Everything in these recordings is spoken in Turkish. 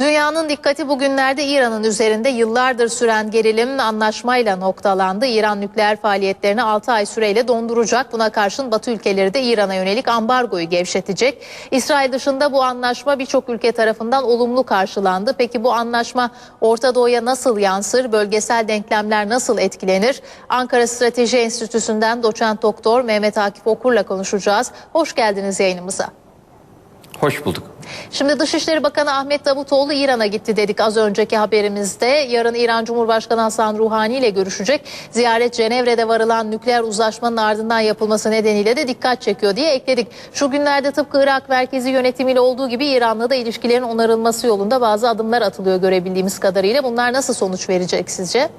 Dünyanın dikkati bugünlerde İran'ın üzerinde yıllardır süren gerilim anlaşmayla noktalandı. İran nükleer faaliyetlerini 6 ay süreyle donduracak. Buna karşın Batı ülkeleri de İran'a yönelik ambargoyu gevşetecek. İsrail dışında bu anlaşma birçok ülke tarafından olumlu karşılandı. Peki bu anlaşma Orta Doğu'ya nasıl yansır? Bölgesel denklemler nasıl etkilenir? Ankara Strateji Enstitüsü'nden doçent doktor Mehmet Akif Okur'la konuşacağız. Hoş geldiniz yayınımıza. Hoş bulduk. Şimdi Dışişleri Bakanı Ahmet Davutoğlu İran'a gitti dedik az önceki haberimizde. Yarın İran Cumhurbaşkanı Hasan Ruhani ile görüşecek. Ziyaret Cenevre'de varılan nükleer uzlaşmanın ardından yapılması nedeniyle de dikkat çekiyor diye ekledik. Şu günlerde tıpkı Irak merkezi yönetimiyle olduğu gibi İran'la da ilişkilerin onarılması yolunda bazı adımlar atılıyor görebildiğimiz kadarıyla. Bunlar nasıl sonuç verecek sizce?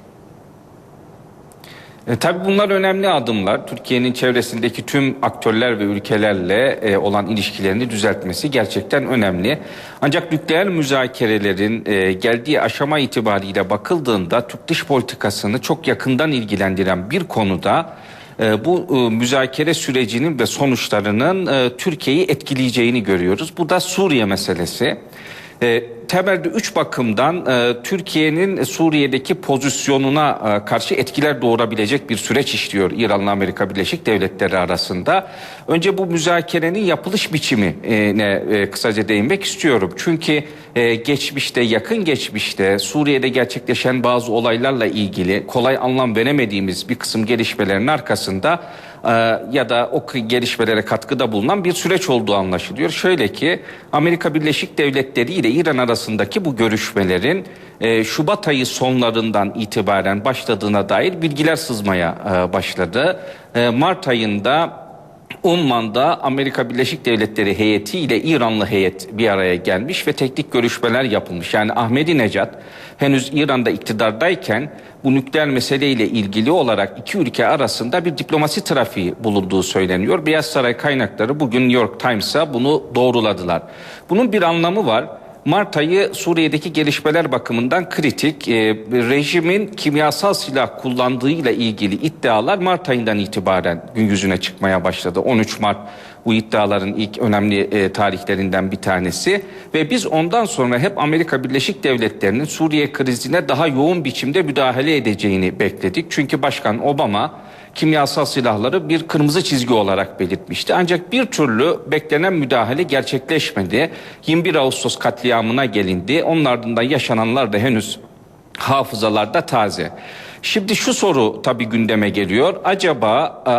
E, tabii bunlar önemli adımlar. Türkiye'nin çevresindeki tüm aktörler ve ülkelerle e, olan ilişkilerini düzeltmesi gerçekten önemli. Ancak nükleer müzakerelerin e, geldiği aşama itibariyle bakıldığında Türk dış politikasını çok yakından ilgilendiren bir konuda e, bu e, müzakere sürecinin ve sonuçlarının e, Türkiye'yi etkileyeceğini görüyoruz. Bu da Suriye meselesi. E, temelde üç bakımdan e, Türkiye'nin Suriye'deki pozisyonuna e, karşı etkiler doğurabilecek bir süreç işliyor İran'la Amerika Birleşik Devletleri arasında. Önce bu müzakerenin yapılış biçimine e, kısaca değinmek istiyorum. Çünkü e, geçmişte, yakın geçmişte Suriye'de gerçekleşen bazı olaylarla ilgili kolay anlam veremediğimiz bir kısım gelişmelerin arkasında ya da o gelişmelere katkıda bulunan bir süreç olduğu anlaşılıyor. Şöyle ki Amerika Birleşik Devletleri ile İran arasındaki bu görüşmelerin e, Şubat ayı sonlarından itibaren başladığına dair bilgiler sızmaya e, başladı. E, Mart ayında Umman'da Amerika Birleşik Devletleri heyeti ile İranlı heyet bir araya gelmiş ve teknik görüşmeler yapılmış. Yani Ahmedi Necat henüz İran'da iktidardayken bu nükleer meseleyle ilgili olarak iki ülke arasında bir diplomasi trafiği bulunduğu söyleniyor. Beyaz Saray kaynakları bugün New York Times'a bunu doğruladılar. Bunun bir anlamı var. Mart ayı Suriye'deki gelişmeler bakımından kritik. E, rejimin kimyasal silah kullandığıyla ilgili iddialar Mart ayından itibaren gün yüzüne çıkmaya başladı. 13 Mart bu iddiaların ilk önemli e, tarihlerinden bir tanesi ve biz ondan sonra hep Amerika Birleşik Devletleri'nin Suriye krizine daha yoğun biçimde müdahale edeceğini bekledik. Çünkü Başkan Obama kimyasal silahları bir kırmızı çizgi olarak belirtmişti. Ancak bir türlü beklenen müdahale gerçekleşmedi. 21 Ağustos katliamına gelindi. Onun ardından yaşananlar da henüz hafızalarda taze. Şimdi şu soru tabii gündeme geliyor. Acaba e,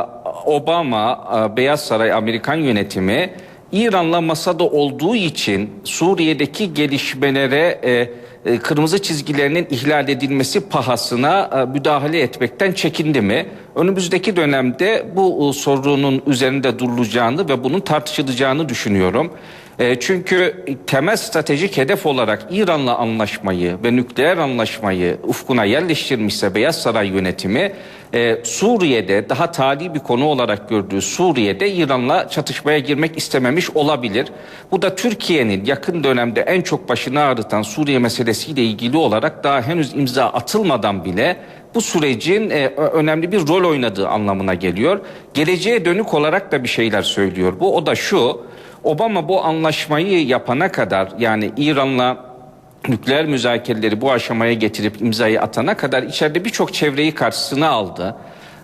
Obama, e, Beyaz Saray, Amerikan yönetimi İran'la masada olduğu için Suriye'deki gelişmelere e, kırmızı çizgilerinin ihlal edilmesi pahasına müdahale etmekten çekindi mi? Önümüzdeki dönemde bu e, sorunun üzerinde durulacağını ve bunun tartışılacağını düşünüyorum. E, çünkü temel stratejik hedef olarak İran'la anlaşmayı ve nükleer anlaşmayı ufkuna yerleştirmişse Beyaz Saray yönetimi e, Suriye'de daha tali bir konu olarak gördüğü Suriye'de İran'la çatışmaya girmek istememiş olabilir. Bu da Türkiye'nin yakın dönemde en çok başını ağrıtan Suriye meselesiyle ilgili olarak daha henüz imza atılmadan bile bu sürecin e, önemli bir rol oynadığı anlamına geliyor. Geleceğe dönük olarak da bir şeyler söylüyor. Bu o da şu. Obama bu anlaşmayı yapana kadar yani İran'la nükleer müzakereleri bu aşamaya getirip imzayı atana kadar içeride birçok çevreyi karşısına aldı.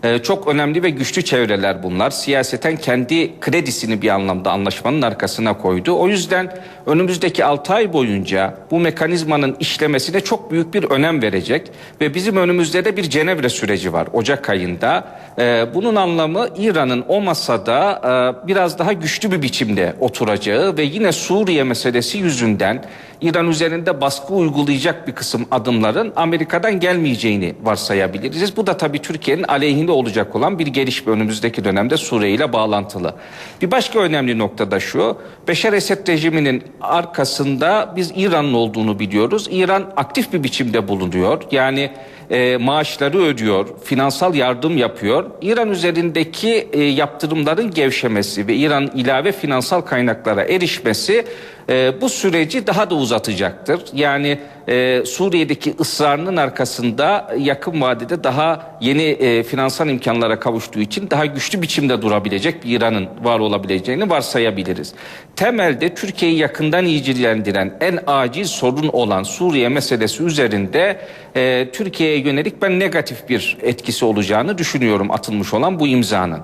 Ee, çok önemli ve güçlü çevreler bunlar. Siyaseten kendi kredisini bir anlamda anlaşmanın arkasına koydu. O yüzden önümüzdeki 6 ay boyunca bu mekanizmanın işlemesine çok büyük bir önem verecek. Ve bizim önümüzde de bir Cenevre süreci var Ocak ayında. Ee, bunun anlamı İran'ın o masada e, biraz daha güçlü bir biçimde oturacağı ve yine Suriye meselesi yüzünden İran üzerinde baskı uygulayacak bir kısım adımların Amerika'dan gelmeyeceğini varsayabiliriz. Bu da tabii Türkiye'nin aleyhinde olacak olan bir gelişme önümüzdeki dönemde Suriye ile bağlantılı. Bir başka önemli nokta da şu. Beşar Esed rejiminin arkasında biz İran'ın olduğunu biliyoruz. İran aktif bir biçimde bulunuyor. Yani e, maaşları ödüyor, finansal yardım yapıyor. İran üzerindeki e, yaptırımların gevşemesi ve İran ilave finansal kaynaklara erişmesi e, bu süreci daha da uzatacaktır. Yani e, Suriye'deki ısrarının arkasında yakın vadede daha yeni e, finansal imkanlara kavuştuğu için daha güçlü biçimde durabilecek bir İran'ın var olabileceğini varsayabiliriz. Temelde Türkiye'yi yakından ilgilendiren en acil sorun olan Suriye meselesi üzerinde e, Türkiye'ye yönelik ben negatif bir etkisi olacağını düşünüyorum atılmış olan bu imzanın.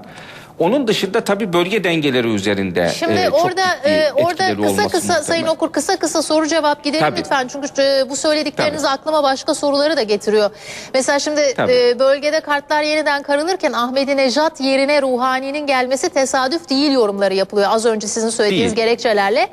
Onun dışında tabii bölge dengeleri üzerinde Şimdi e, orada e, orada kısa kısa muhtemel. Sayın Okur kısa kısa soru cevap gidelim Tabii. lütfen. Çünkü e, bu söyledikleriniz aklıma başka soruları da getiriyor. Mesela şimdi Tabii. e, bölgede kartlar yeniden karılırken Ahmadinejad yerine Ruhani'nin gelmesi tesadüf değil yorumları yapılıyor. Az önce sizin söylediğiniz Değil. gerekçelerle.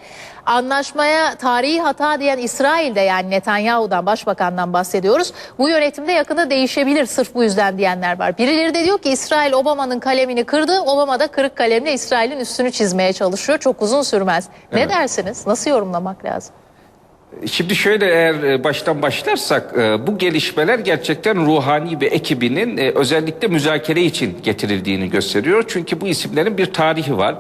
Anlaşmaya tarihi hata diyen İsrail'de yani Netanyahu'dan başbakandan bahsediyoruz. Bu yönetimde yakında değişebilir sırf bu yüzden diyenler var. Birileri de diyor ki İsrail Obama'nın kalemini kırdı. Obama da kırık kalemle İsrail'in üstünü çizmeye çalışıyor. Çok uzun sürmez. Ne Evet. dersiniz? Nasıl yorumlamak lazım? Şimdi şöyle eğer e, baştan başlarsak e, bu gelişmeler gerçekten Ruhani ve ekibinin e, özellikle müzakere için getirildiğini gösteriyor. Çünkü bu isimlerin bir tarihi var.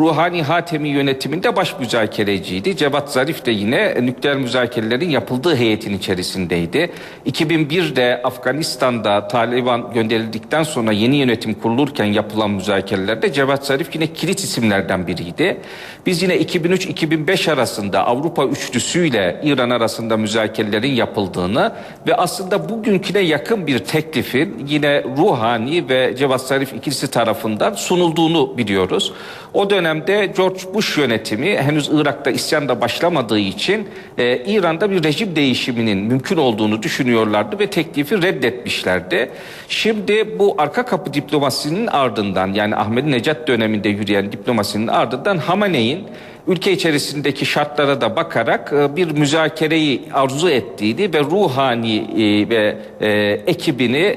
Ruhani Hatemi yönetiminde baş müzakereciydi. Cevat Zarif de yine nükleer müzakerelerin yapıldığı heyetin içerisindeydi. 2001'de Afganistan'da Taliban gönderildikten sonra yeni yönetim kurulurken yapılan müzakerelerde Cevat Zarif yine kilit isimlerden biriydi. Biz yine 2003-2005 arasında Avrupa üçlüsüyle İran arasında müzakerelerin yapıldığını ve aslında bugünküne yakın bir teklifin yine Ruhani ve Cevat Zarif ikilisi tarafından sunulduğunu biliyoruz. O dönemde George Bush yönetimi henüz Irak'ta isyan da başlamadığı için e, İran'da bir rejim değişiminin mümkün olduğunu düşünüyorlardı ve teklifi reddetmişlerdi. Şimdi bu arka kapı diplomasinin ardından yani Ahmadinejad döneminde yürüyen diplomasinin ardından Hamaney'in ülke içerisindeki şartlara da bakarak e, bir müzakereyi arzu ettiğini ve Ruhani e, ve e, ekibini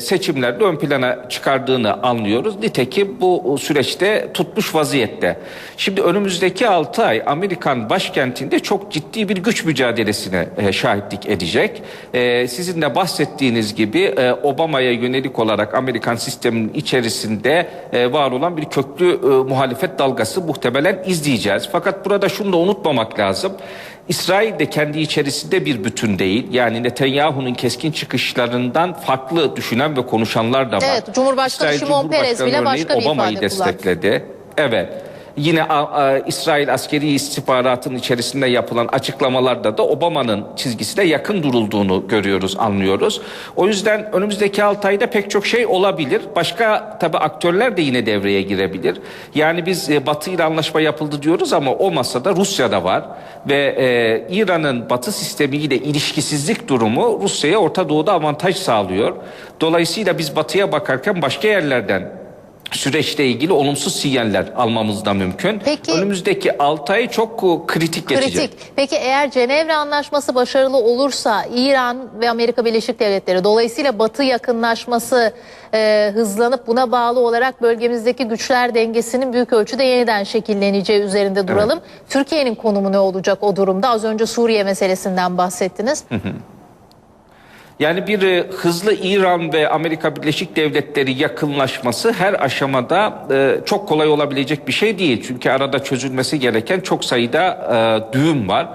seçimlerde ön plana çıkardığını anlıyoruz. Nitekim bu süreçte tutmuş vaziyette. Şimdi önümüzdeki 6 ay Amerikan başkentinde çok ciddi bir güç mücadelesine şahitlik edecek. Sizin de bahsettiğiniz gibi e, Obama'ya yönelik olarak Amerikan sisteminin içerisinde var olan bir köklü e, muhalefet dalgası muhtemelen izleyeceğiz. Fakat burada şunu da unutmamak lazım. İsrail de kendi içerisinde bir bütün değil. Yani Netanyahu'nun keskin çıkışlarından farklı düşünen ve konuşanlar da var. Evet, Cumhurbaşkanı İsrail Şimon Peres Cumhurbaşkanı bile başka bir Obama'yı ifade kullandı. destekledi. Evet. Yine a, a, İsrail askeri istihbaratının içerisinde yapılan açıklamalarda da Obama'nın çizgisine yakın durulduğunu görüyoruz, anlıyoruz. O yüzden önümüzdeki 6 ayda pek çok şey olabilir. Başka tabii aktörler de yine devreye girebilir. Yani biz e, Batı ile anlaşma yapıldı diyoruz ama o masada Rusya da var ve e, İran'ın Batı sistemiyle ilişkisizlik durumu Rusya'ya Orta Doğu'da avantaj sağlıyor. Dolayısıyla biz Batı'ya bakarken başka yerlerden süreçle ilgili olumsuz sinyaller almamız da mümkün. Peki- Önümüzdeki 6 ay çok e, kritik geçecek. Kritik. Peki eğer Cenevre Anlaşması başarılı olursa İran ve Amerika Birleşik Devletleri dolayısıyla Batı yakınlaşması e, hızlanıp buna bağlı olarak bölgemizdeki güçler dengesinin büyük ölçüde yeniden şekilleneceği üzerinde duralım. Türkiye'nin konumu ne olacak o durumda? Az önce Suriye meselesinden bahsettiniz. Yani bir e, hızlı İran ve Amerika Birleşik Devletleri yakınlaşması her aşamada e, çok kolay olabilecek bir şey değil. Çünkü arada çözülmesi gereken çok sayıda e, düğüm var.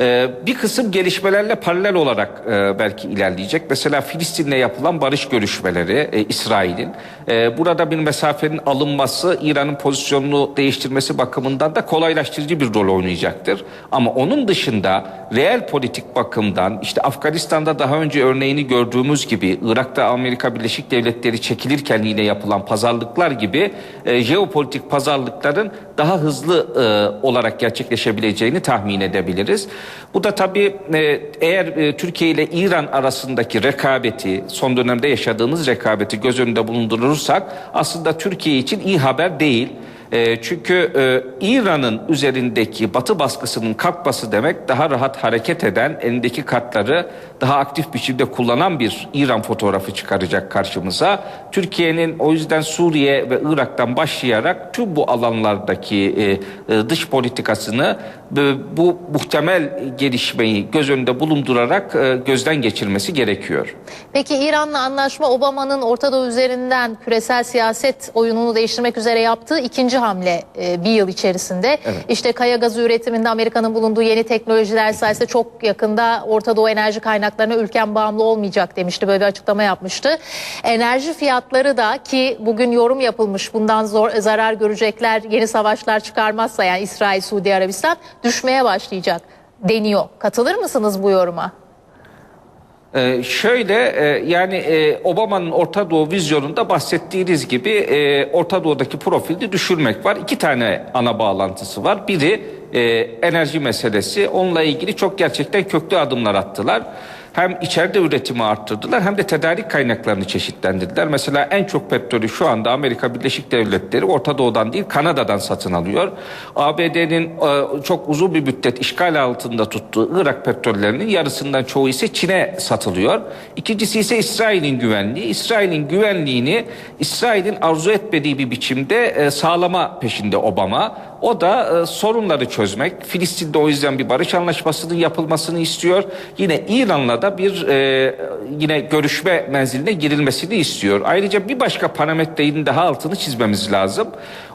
E, bir kısım gelişmelerle paralel olarak e, belki ilerleyecek. Mesela Filistin'le yapılan barış görüşmeleri e, İsrail'in. E, burada bir mesafenin alınması İran'ın pozisyonunu değiştirmesi bakımından da kolaylaştırıcı bir rol oynayacaktır. Ama onun dışında reel politik bakımdan işte Afganistan'da daha önce örneğini gördüğümüz gibi Irak'ta Amerika Birleşik Devletleri çekilirken yine yapılan pazarlıklar gibi e, jeopolitik pazarlıkların daha hızlı olarak gerçekleşebileceğini tahmin edebiliriz. Bu da tabii e, eğer e, Türkiye ile İran arasındaki rekabeti son dönemde yaşadığımız rekabeti göz önünde bulundurursak aslında Türkiye için iyi haber değil. E, çünkü İran'ın üzerindeki batı baskısının kalkması demek daha rahat hareket eden, elindeki kartları daha aktif biçimde kullanan bir İran fotoğrafı çıkaracak karşımıza. Türkiye'nin o yüzden Suriye ve Irak'tan başlayarak tüm bu alanlardaki dış politikasını bu muhtemel gelişmeyi göz önünde bulundurarak e, gözden geçirmesi gerekiyor. Peki İran'la anlaşma Obama'nın Orta Doğu üzerinden küresel siyaset oyununu değiştirmek üzere yaptığı ikinci hamle e, bir yıl içerisinde. İşte kaya gazı üretiminde Amerika'nın bulunduğu yeni teknolojiler sayesinde çok yakında Orta Doğu enerji kaynaklarına ülken bağımlı olmayacak demişti. Böyle bir açıklama yapmıştı. Enerji fiyatları da ki bugün yorum yapılmış bundan zor, zarar görecekler yeni savaşlar çıkarmazsa yani İsrail, Suudi Arabistan düşmeye başlayacak deniyor. Katılır mısınız bu yoruma? Ee, şöyle e, yani e, Obama'nın Orta Doğu vizyonunda bahsettiğiniz gibi e, Orta Doğu'daki profilde düşürmek var. İki tane ana bağlantısı var. Biri e, enerji meselesi. Onunla ilgili çok gerçekten köklü adımlar attılar. Hem içeride üretimi arttırdılar hem de tedarik kaynaklarını çeşitlendirdiler. Mesela en çok petrolü şu anda Amerika Birleşik Devletleri Orta Doğu'dan değil Kanada'dan satın alıyor. ABD'nin e, çok uzun bir müddet işgal altında tuttuğu Irak petrollerinin yarısından çoğu ise Çin'e satılıyor. İkincisi ise İsrail'in güvenliği. İsrail'in güvenliğini İsrail'in arzu etmediği bir biçimde e, sağlama peşinde Obama. O da e, sorunları çözmek. Filistin'de o yüzden bir barış anlaşmasının yapılmasını istiyor. Yine İran'la da bir e, yine görüşme menziline girilmesini istiyor. Ayrıca bir başka parametrenin daha altını çizmemiz lazım.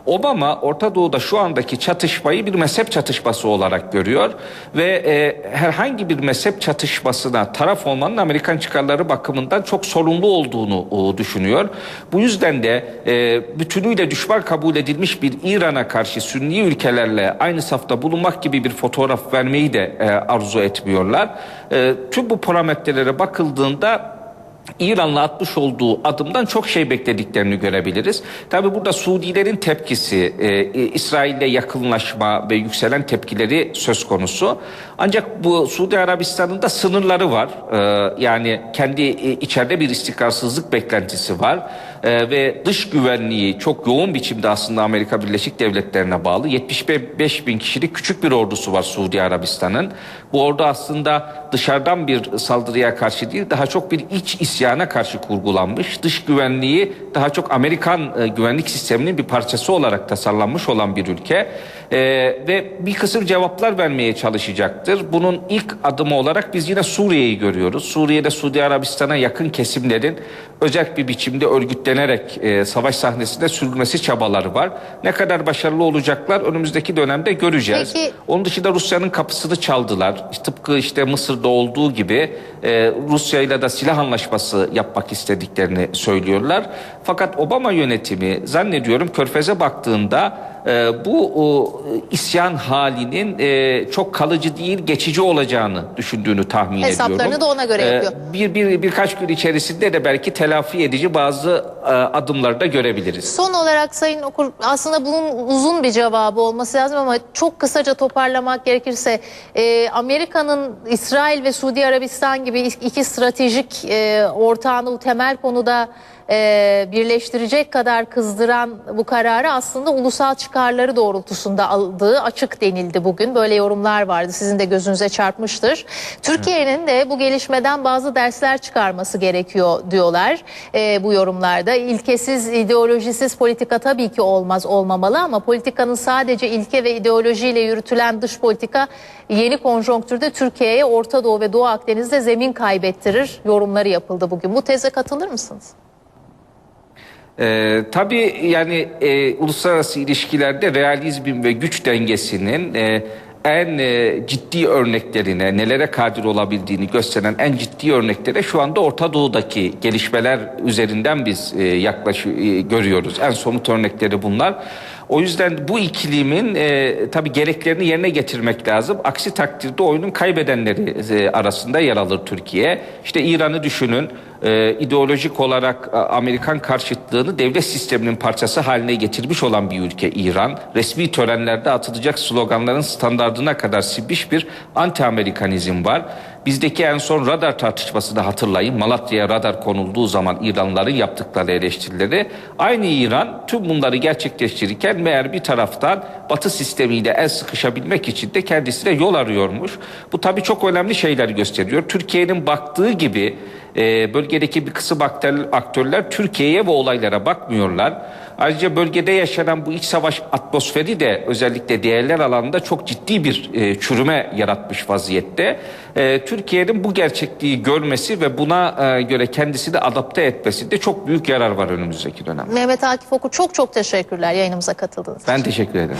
Obama Orta Doğu'da şu andaki çatışmayı bir mezhep çatışması olarak görüyor ve e, herhangi bir mezhep çatışmasına taraf olmanın Amerikan çıkarları bakımından çok sorumlu olduğunu o, düşünüyor. Bu yüzden de e, bütünüyle düşman kabul edilmiş bir İran'a karşı Sünni ülkelerle aynı safta bulunmak gibi bir fotoğraf vermeyi de e, arzu etmiyorlar. E, tüm bu parametrelere bakıldığında İran'la atmış olduğu adımdan çok şey beklediklerini görebiliriz. Tabi burada Suudilerin tepkisi, e, İsrail'le yakınlaşma ve yükselen tepkileri söz konusu. Ancak bu Suudi Arabistan'ın da sınırları var. E, yani kendi e, içeride bir istikrarsızlık beklentisi var. E, ve dış güvenliği çok yoğun biçimde aslında Amerika Birleşik Devletleri'ne bağlı. 75 bin kişilik küçük bir ordusu var Suudi Arabistan'ın. Bu ordu aslında dışarıdan bir saldırıya karşı değil daha çok bir iç isyana karşı kurgulanmış. Dış güvenliği daha çok Amerikan e, güvenlik sisteminin bir parçası olarak tasarlanmış olan bir ülke. E, ve bir kısım cevaplar vermeye çalışacaktır. Bunun ilk adımı olarak biz yine Suriye'yi görüyoruz. Suriye'de Suudi Arabistan'a yakın kesimlerin özel bir biçimde örgütlenerek e, savaş sahnesinde sürülmesi çabaları var. Ne kadar başarılı olacaklar önümüzdeki dönemde göreceğiz. Peki- Onun dışında Rusya'nın kapısını çaldılar. Tıpkı işte Mısır'da olduğu gibi e, Rusya ile de silah anlaşması yapmak istediklerini söylüyorlar. Fakat Obama yönetimi zannediyorum Körfez'e baktığında e, bu o, isyan halinin e, çok kalıcı değil geçici olacağını düşündüğünü tahmin Hesaplarını ediyorum. da ona göre E, yapıyor. bir, bir birkaç gün içerisinde de belki telafi edici bazı e, adımları da görebiliriz. Son olarak Sayın Okur aslında bunun uzun bir cevabı olması lazım ama çok kısaca toparlamak gerekirse e, Amerika'nın İsrail ve Suudi Arabistan gibi iki stratejik e, ortağını temel konuda e, birleştirecek kadar kızdıran bu kararı aslında ulusal çıkarları doğrultusunda aldığı açık denildi bugün. Böyle yorumlar vardı sizin de gözünüze çarpmıştır. Türkiye'nin de bu gelişmeden bazı dersler çıkarması gerekiyor diyorlar e, bu yorumlarda. İlkesiz, ideolojisiz politika tabii ki olmaz, olmamalı ama politikanın sadece ilke ve ideolojiyle yürütülen dış politika yeni konjonktürde Türkiye'ye Orta Doğu ve Doğu Akdeniz'de zemin kaybettirir yorumları yapıldı bugün. Bu teze katılır mısınız? Ee, tabii yani e, uluslararası ilişkilerde realizmin ve güç dengesinin e, en e, ciddi örneklerine, nelere kadir olabildiğini gösteren en ciddi örneklere şu anda Orta Doğu'daki gelişmeler üzerinden biz e, yaklaş e, görüyoruz. En somut örnekleri bunlar. O yüzden bu ikilimin e, tabii gereklerini yerine getirmek lazım. Aksi takdirde oyunun kaybedenleri e, arasında yer alır Türkiye. İşte İran'ı düşünün. E, ideolojik olarak e, Amerikan karşıtlığını devlet sisteminin parçası haline getirmiş olan bir ülke İran. Resmi törenlerde atılacak sloganların standardına kadar sibmiş bir anti-Amerikanizm var. Bizdeki en son radar tartışmasını hatırlayın. Malatya'ya radar konulduğu zaman İranlıların yaptıkları eleştirileri. Aynı İran tüm bunları gerçekleştirirken meğer bir taraftan Batı sistemiyle el sıkışabilmek için de kendisine yol arıyormuş. Bu tabii çok önemli şeyler gösteriyor. Türkiye'nin baktığı gibi e, bölgedeki bir kısım aktör- aktörler Türkiye'ye ve olaylara bakmıyorlar. Ayrıca bölgede yaşanan bu iç savaş atmosferi de özellikle değerler alanında çok ciddi bir e, çürüme yaratmış vaziyette. E, Türkiye'nin bu gerçekliği görmesi ve buna e, göre kendisini adapte etmesinde çok büyük yarar var önümüzdeki dönem. Mehmet Akif Oku çok çok teşekkürler yayınımıza katıldığınız için. Ben teşekkür ederim.